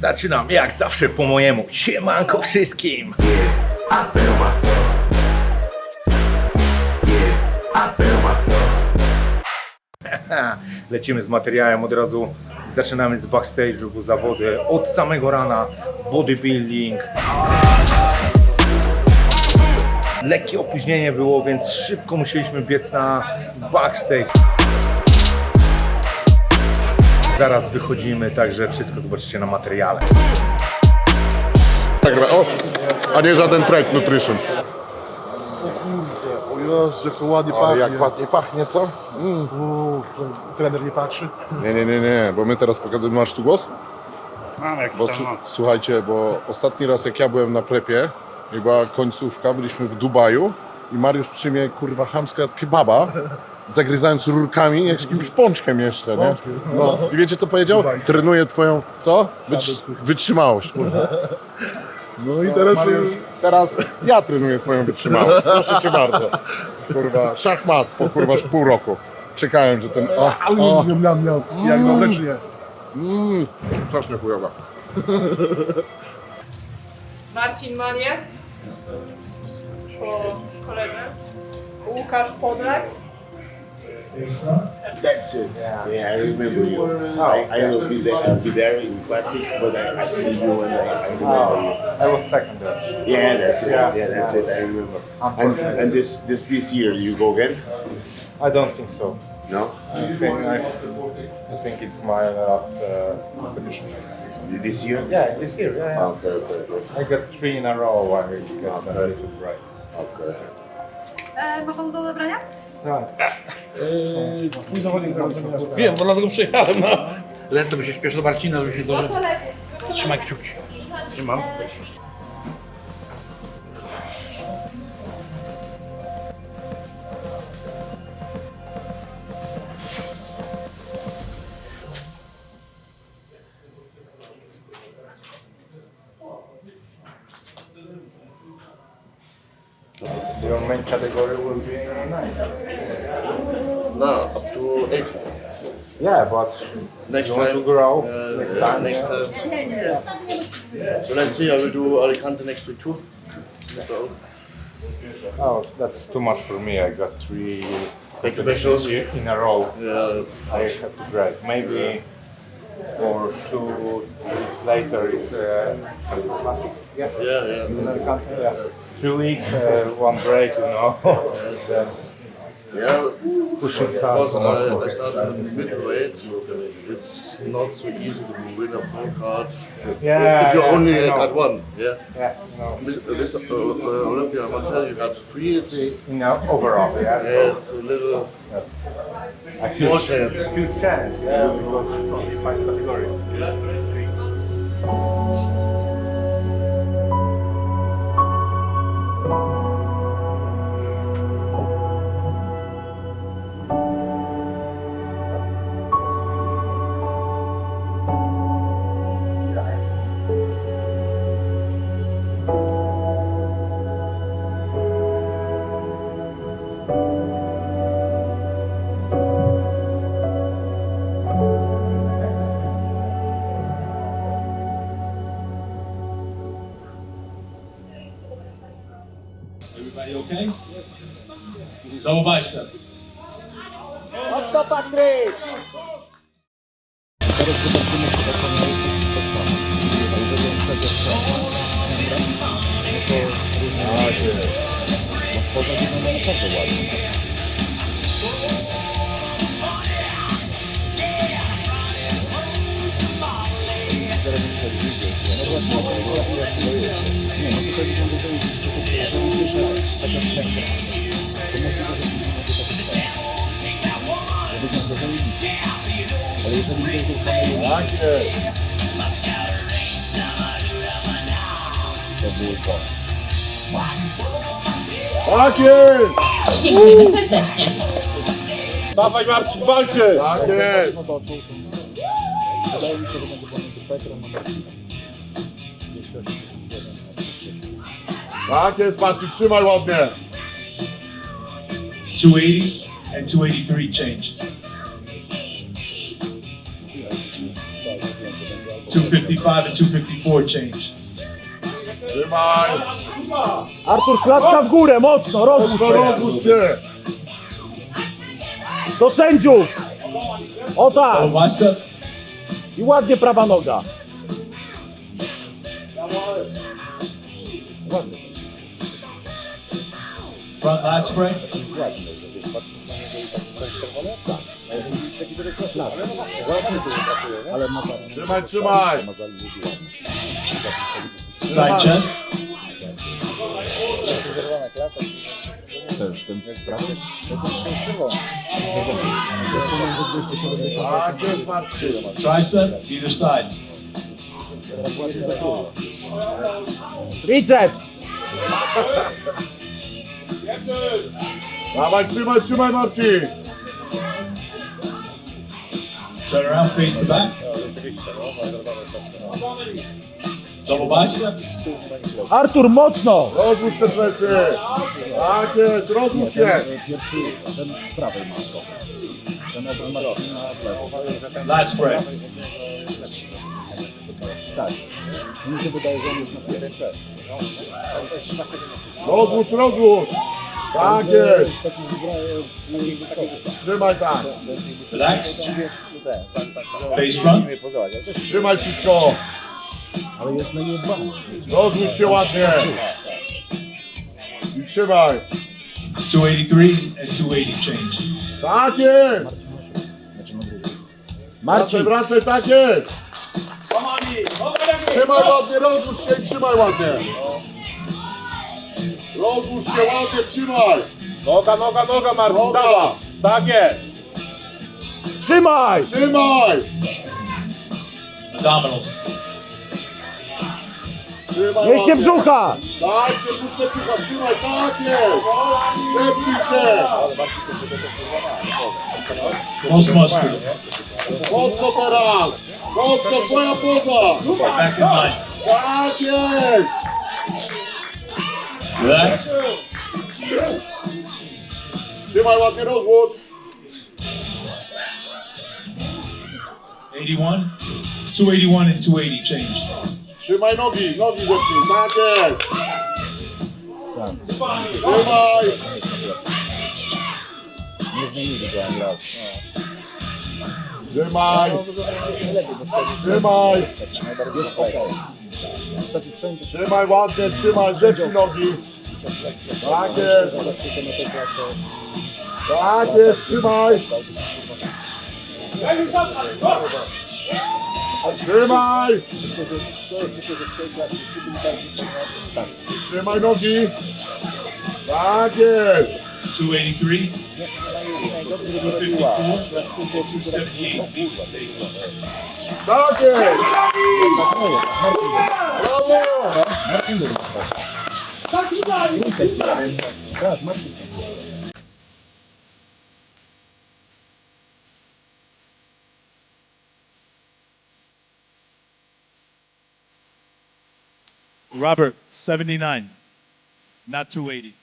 Zaczynam jak zawsze po mojemu. Siemanko wszystkim! Lecimy z materiałem od razu. Zaczynamy z backstage'u, bo zawody od samego rana. Bodybuilding. Lekkie opóźnienie było, więc szybko musieliśmy biec na backstage. Zaraz wychodzimy, także wszystko zobaczycie na materiale. Tak, o, a nie żaden track nutrition. O Jezu, jak to ładnie O, pachnie. jak ładnie pachnie, co? U, że trener nie patrzy. Nie, nie, nie, nie, bo my teraz pokazujemy, masz tu głos? Mam jakiś Bo tam su- mam. słuchajcie, bo ostatni raz jak ja byłem na prepie, była końcówka, byliśmy w Dubaju i Mariusz przy mnie, kurwa, chamska kebaba, zagryzając rurkami, jakimś pączkiem jeszcze, nie? No. I wiecie co powiedział? Trenuję twoją, co? Wytr- wytrzymałość, kurwa. No i teraz Mariusz, teraz ja trenuję twoją wytrzymałość, proszę cię bardzo. Kurwa, szachmat po kurwa pół roku. Czekałem, że ten... O, o, Miam, miam, miam. Jak dobre czy nie? mm, strasznie chujowa. Marcin Maniak po koledze, Łukasz Podlak, That's it. Yeah, I remember you. I, I will be there, I'll be there in classic, but I, I see you and I, I remember you. I was second there. Yeah, that's it. Yeah. Yeah, that's it. I remember. And, and this this this year you go again? I don't think so. No, I think, I, I think it's my last uh, competition. this year. Yeah, this year, yeah, yeah. Okay, okay, okay. I got three in a row. I got a little break. okay. E, ma pan do odebrania? Wiem, bo dlatego przyjechałem, no. Lecę, bo się śpieszę do Marcina, żeby się do... Trzymaj kciuki. Trzymam. Yeah, but Next you want time. to grow Uh, next yeah, time. Next time. So let's see. I will do Alicante next week too. So, Oh, that's too much for me. I got three Back to back shows. in a row. yeah, I have to break. Maybe for two weeks later it's uh, classic. Yeah. yeah, yeah. Yeah. Two weeks, uh, one break, you know. Yes. Yeah, Pushing hard. because I, I started in middleweight. It's not so easy to win a pro card Yeah, if you yeah, only got one. Yeah. Yeah, no. This this, uh, uh, Olympia Martel, you got three. It's, No, overall, yeah. yeah, So it's a little that's a more huge, chance. huge chance. Yeah, because it's only five categories. ok? Então basta. Vamos para três. veramente horrível. Você pode fazer um tipo de coisa, não deixa é que você você que o. Dawaj Marcin, walcie! Tak jest! Udało mi Tak jest, Marcin, trzymaj ładnie! 280 and 283 changed. 255 and 254 change. Trzymaj! Artur, klatka w górę, mocno, rozwódź się! Do sędziów! O tak! I ładnie prawa noga. Front lat spread. Trzymaj, trzymaj! Side chest. Marcin. Tricep, either side. Triceps! Dawaj, trzymaj, trzymaj, Marcin! Turn around, face the back. Bicep. Artur, mocno! Rozłóż te plecy! Tak jest, rozłóż się! Lat spread. Rozłóż, rozłóż! Tak jest! Trzymaj tak! Relax. Face front. Trzymaj wszystko! Rozłóż się ładnie! I trzymaj! 283 and 280 change. Tak jest! Wracaj, wracaj, tak jest! Trzymaj ładnie, rozłóż się i trzymaj ładnie! Rozłóż się ładnie, trzymaj! Noga, noga, noga, Marcin, Noga. dawaj. Tak jest. Trzymaj! Trzymaj! Abdominals. Trzymaj Mieście ładnie. brzucha! Tak, nie puszczę brzucha, trzymaj, tak jest! Przepnij się! Muscular. Mocno teraz! Mocno, twoja poza! Back in line. Tak jest! Relax. Trzymaj ładnie, rozłóż! 81. 281 and 280 change. Trzymaj nogi, nogi zepnij, tak jest! Trzymaj! Trzymaj! Trzymaj! Trzymaj ładnie, trzymaj, zepnij nogi! Tak jest! Tak jest, trzymaj! Trzymaj! Trzymaj nogi! Tak jest! 283. 254. 278. Beat the stage. Tak jest! Brawo! Robert, 79, not 280.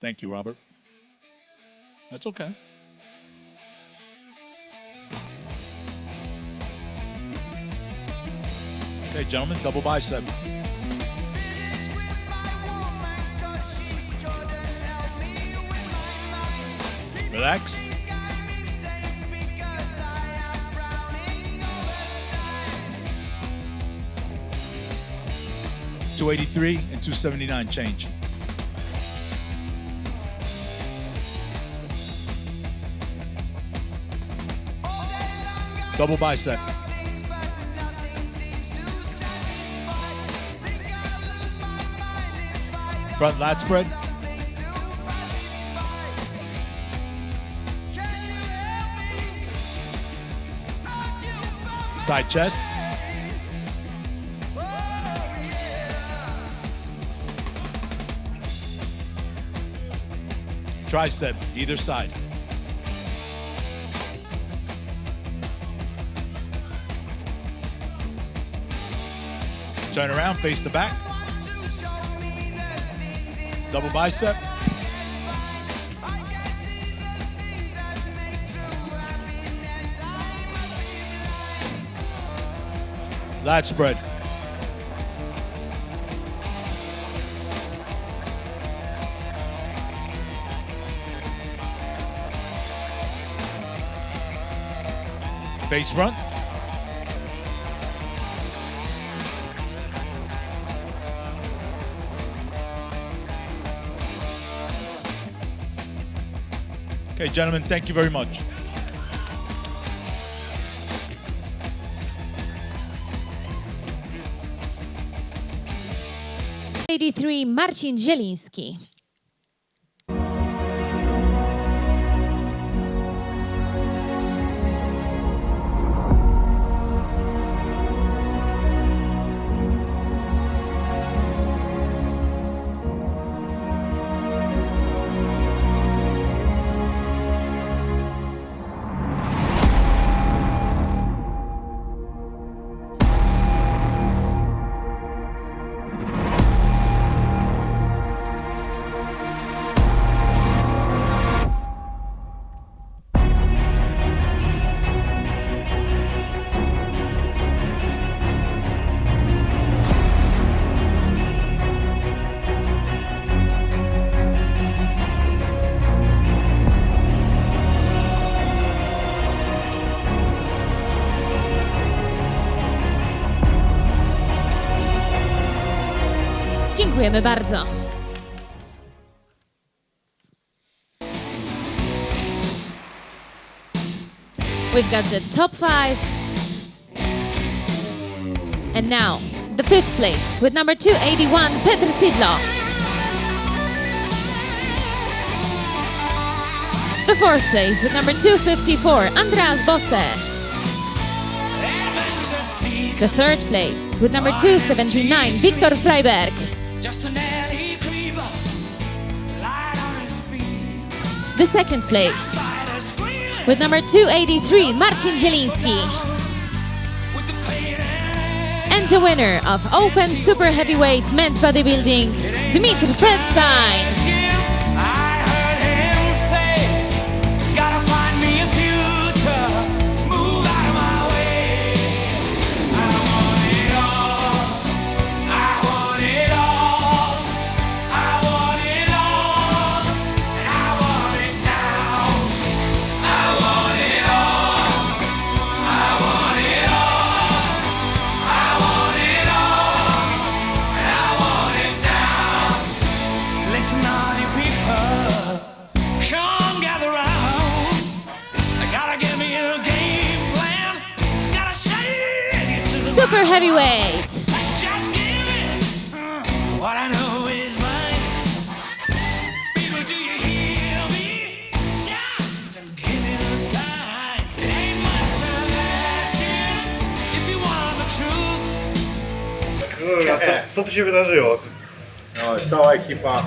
Thank you, Robert. That's okay. Okay, gentlemen, double bicep. Relax. Two eighty three and two seventy nine change. Double bicep. Front lat spread. Side chest. Tricep, either side. Turn around, face the back. Double bicep. Lat spread. Face front. Okay, gentlemen, thank you very much. Eighty-three Marcin Zieliński. Dziękujemy bardzo. We've got the top five. And now, the fifth place with number 281, Petr Sidlo. The fourth place with number 254, Andreas Bosse. The third place with number 279, Viktor Freiberg. The second place with number 283, Marcin Zieliński. And the winner of Open Super Heavyweight Men's Bodybuilding, Dmitry Feldstein. Co tu się wydarzyło? No, cała ekipa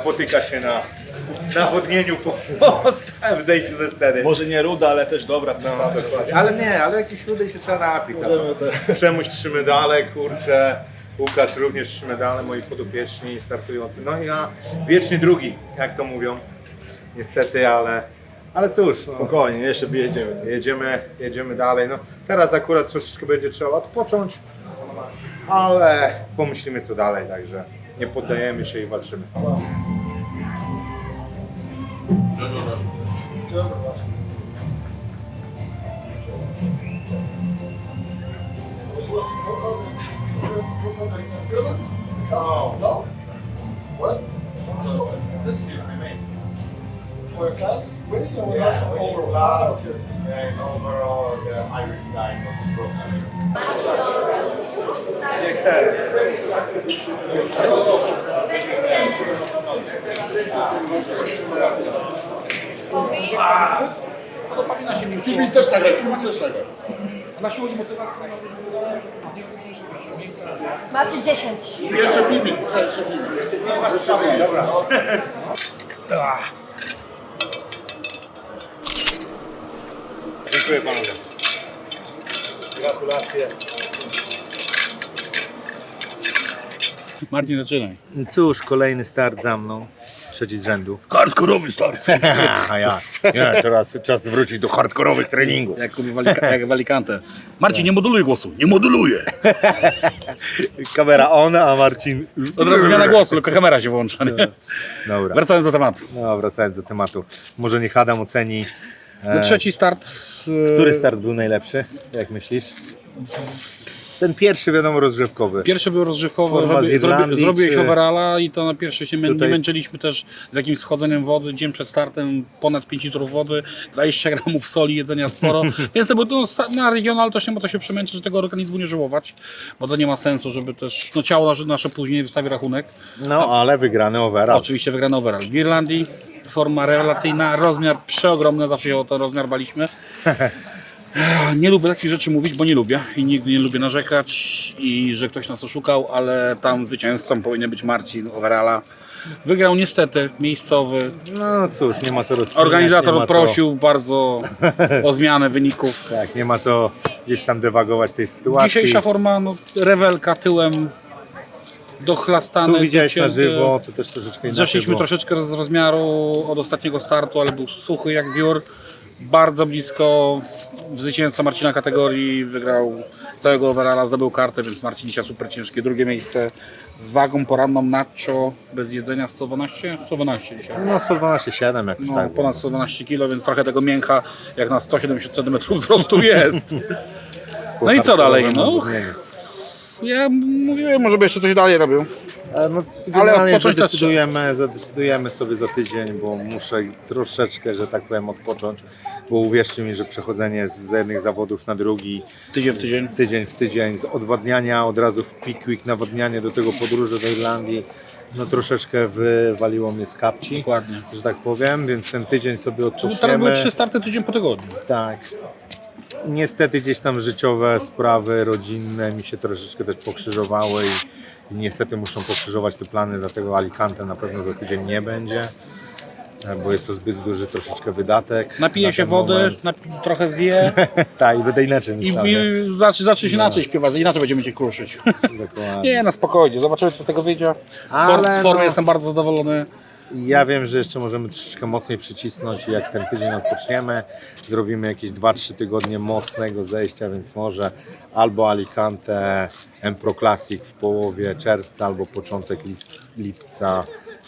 spotyka się na nawodnieniu po, po stałym zejściu ze sceny. Może nie ruda, ale też dobra No, dokładnie. Ale nie, ale jakieś rudy się trzeba napić. Przemuś trzy medale, kurczę. Łukasz również trzy medale, moi podopieczni startujący. No i ja wiecznie drugi, jak to mówią. Niestety, ale, ale cóż. No, Spokojnie, jeszcze jedziemy. jedziemy, jedziemy dalej. No, teraz akurat troszeczkę będzie trzeba odpocząć, ale pomyślimy co dalej, także nie poddajemy się i walczymy. For a class? Winning or overall? And overall, the Irish guy was broken. Jak ten. Filmik też nagraj, filmik też nagraj. Macie 10. Jeszcze filmik, czekaj, jeszcze filmik. Jeszcze filmik, dobra. Dziękuję panowie. Gratulacje. Marcin, zaczynaj. Cóż, kolejny start za mną. Trzeci z rzędu. Hardkorowy stary. A ja. Nie, teraz czas wrócić do hardkorowych treningów. Jak, w Alika- jak w Alicante. Marcin, nie moduluj głosu. Nie moduluję. Kamera on, a Marcin... Od razu zmiana głosu, tylko kamera się włącza. Nie? Dobra. Wracając do tematu. No, wracając do tematu. Może niech Adam oceni, No, trzeci start z... który start był najlepszy, jak myślisz? Ten pierwszy, wiadomo, rozgrzewkowy. Pierwszy był rozgrzewkowy, Forma z zrobi, zrobi, Irlandii, zrobiłeś czy- overalla i to na pierwszy się Tutaj- męczyliśmy też z jakimś schodzeniem wody, dzień przed startem ponad 5 litrów wody, 20 gramów soli, jedzenia sporo, więc to był no, na regional też nie ma to się przemęczyć, że tego organizmu nie żyłować, bo to nie ma sensu, żeby też, no ciało nasze, nasze później wystawi rachunek. No, ale wygrany overall. Oczywiście wygrany overall. W Irlandii forma rewelacyjna, rozmiar przeogromny, zawsze się o ten rozmiar baliśmy. Nie lubię takich rzeczy mówić, bo nie lubię i nigdy nie lubię narzekać i że ktoś nas oszukał, ale tam zwycięzcą powinien być Marcin Overalla. Wygrał niestety miejscowy. No cóż, nie ma co rozpominać. nie Organizator ma co- prosił bardzo o zmianę wyników. Tak, nie ma co gdzieś tam dewagować tej sytuacji. Dzisiejsza forma, no, rewelka tyłem dochlastany. Tu widziałeś na żywo, to też troszeczkę inaczej Zeszliśmy troszeczkę z rozmiaru od ostatniego startu, ale był suchy jak wiór. Bardzo blisko w- zwycięzca Marcina kategorii wygrał całego overalla, zdobył kartę, więc Marcin dzisiaj super ciężkie. Drugie miejsce z wagą poranną nacho bez jedzenia 112? 112 dzisiaj. No 112,7 jakoś No, tak. ponad 112 kg, więc trochę tego mięcha jak na 170 cm wzrostu jest. No i co dalej? No, ja mówiłem, może by jeszcze coś dalej robił. E, No, Ale odpocząć zadecydujemy, zadecydujemy sobie za tydzień, bo muszę troszeczkę, że tak powiem, odpocząć, bo uwierzcie mi, że przechodzenie z jednych zawodów na drugi, Tydzień w tydzień. tydzień w tydzień, z odwadniania od razu w Pickwick, nawodnianie do tego podróży do Irlandii, no troszeczkę wywaliło mnie z kapci, Dokładnie. że tak powiem, więc ten tydzień sobie Teraz były odpoczniemy. trzy starty tydzień po tygodniu. Tak. Niestety gdzieś tam życiowe sprawy rodzinne mi się troszeczkę też pokrzyżowały i, i niestety muszą pokrzyżować te plany, dlatego Alicante na pewno za tydzień nie będzie, e, bo jest to zbyt duży troszeczkę wydatek. Napije na się wody, moment. napi- trochę zje Tak, i będę inaczej i, myślał. i nie? zacznie, zacznie się inaczej śpiewać, inaczej będziemy cię kruszyć. Nie, na spokojnie, zobaczymy co z tego wyjdzie. Ale z formy no- jestem bardzo zadowolony. Ja wiem, że jeszcze możemy troszeczkę mocniej przycisnąć i jak ten tydzień odpoczniemy, zrobimy jakieś 2-3 tygodnie mocnego zejścia, więc może albo Alicante Empro Classic w połowie czerwca, albo początek lipca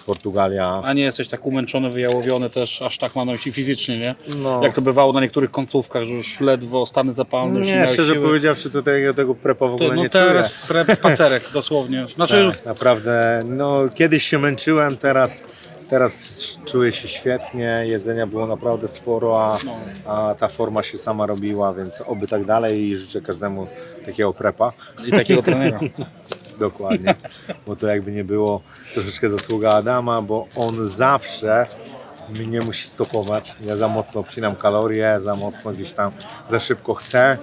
Portugalia. A nie jesteś tak umęczony, wyjałowiony też, aż tak myśli fizycznie, nie? No. Jak to bywało na niektórych końcówkach, że już ledwo stany zapalne, już nie szczerze siły. powiedziawszy, tutaj ja tego prepa w ogóle no nie teraz czuję. prep spacerek dosłownie. Znaczy, Tak, naprawdę, no kiedyś się męczyłem, teraz, teraz czuję się świetnie, jedzenia było naprawdę sporo, a, a ta forma się sama robiła, więc oby tak dalej i życzę każdemu takiego prepa. i takiego trenera. Dokładnie, bo to jakby nie było troszeczkę zasługa Adama, bo on zawsze mnie musi stopować. Ja za mocno obcinam kalorie, za mocno gdzieś tam, za szybko chcę,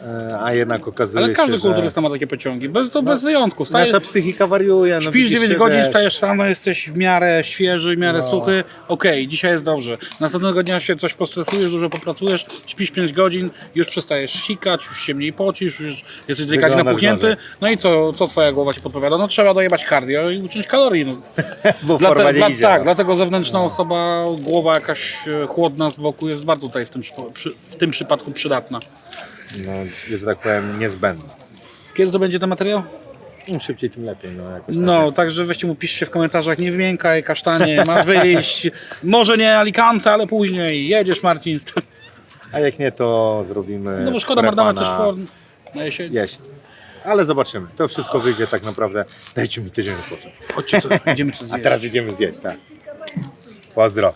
e, a jednak okazuje Ale każdy się, że kulturysta ma takie pociągi, bez, to bez wyjątku. Stajesz, nasza psychika wariuje. No Śpisz widzisz 9 się, godzin, wiesz. stajesz rano, jesteś w miarę świeży, w miarę suchy. Okej, dzisiaj jest dobrze. Następnego dnia się coś postresujesz, dużo popracujesz, śpisz 5 godzin, już przestajesz sikać, już się mniej pocisz, już jesteś delikatnie Wyglądasz napuchnięty. gorzej. No i co, co twoja głowa ci podpowiada? No trzeba dojebać cardio i uczyć kalorii. No. Bo Dla forma dla, idzie. tak, no. dlatego zewnętrzna osoba, głowa jakaś e, chłodna z boku jest bardzo tutaj w tym, przy, w tym przypadku przydatna. No, że tak powiem, niezbędne. Kiedy to będzie ten materiał? Im szybciej, tym lepiej. No, jakoś No, także weźcie mu, piszcie w komentarzach, nie wymiękaj, kasztanie, masz wyjść. Może nie Alicante, ale później. Jedziesz, Marcin. tak. A jak nie, to zrobimy. No bo szkoda marnować też na form na jesień. Jesień. Ale zobaczymy. To wszystko wyjdzie tak naprawdę. Dajcie mi tydzień odpocząć. Chodźcie, co, idziemy coś A zjeść. teraz idziemy zjeść, tak. Pozdro.